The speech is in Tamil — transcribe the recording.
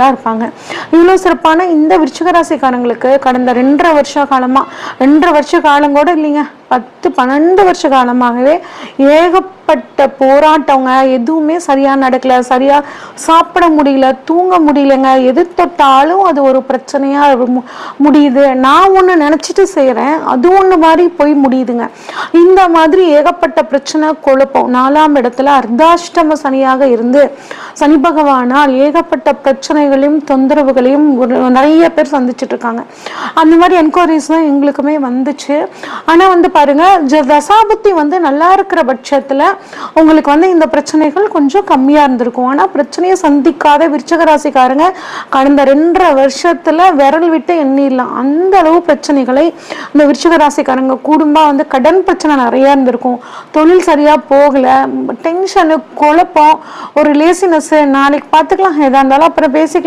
பீஸ்ஃபுல்லாக இருப்பாங்க. இவ்வளோ சிறப்பான இந்த விருச்சிக ராசிக்காரங்களுக்கு கடந்த ரெண்டரை வருஷ காலமாக ரெண்டரை வருஷ காலம் கூட இல்லைங்க. பத்து பன்னெண்டு வருஷ காலமாகவே ஏகப்பட்ட போராட்டங்க எதுவுமே சரியா நடக்கல. சரியா சாப்பிட முடியல தூங்க முடியலங்க. எது தொட்டாலும் அது ஒரு பிரச்சனையா முடியுது. நான் ஒண்ணு நினைச்சிட்டு செய்கிறேன் அது ஒண்ணு மாதிரி போய் முடியுதுங்க. இந்த மாதிரி ஏகப்பட்ட பிரச்சனை குழப்பம் நாலாம் இடத்துல அர்த்தாஷ்டம சனியாக இருந்து சனி பகவானால் ஏகப்பட்ட பிரச்சனைகளையும் தொந்தரவுகளையும் ஒரு நிறைய பேர் சந்திச்சுட்டு இருக்காங்க. அந்த மாதிரி என்கொயரிஸ் தான் எங்களுக்குமே வந்துச்சு. ஆனா வந்து பாருங்க தசாபத்தி தசாபுத்தி வந்து நல்லா இருக்கிற பட்சத்துல உங்களுக்கு வந்து இந்த பிரச்சனைகள் கொஞ்சம் கம்மியா இருந்திருக்கும். ஆனா பிரச்சனையை சந்திக்காத விருச்சக ராசிக்காரங்க கடந்த ரெண்டரை வருஷத்துல விரல் விட்டு எண்ணிடலாம். அந்த அளவு பிரச்சனைகளை இந்த விருச்சிக ராசிக்காரங்க குடும்பம் வந்து கடன் பிரச்சனை நிறைய இருந்திருக்கும். தொழில் சரியா போகல டென்ஷனு குழப்பம் ஒரு லேசினஸ் நாளைக்கு பார்த்துக்கலாம். எதா இருந்தாலும் அப்புறம் பேசிக்கலாம்.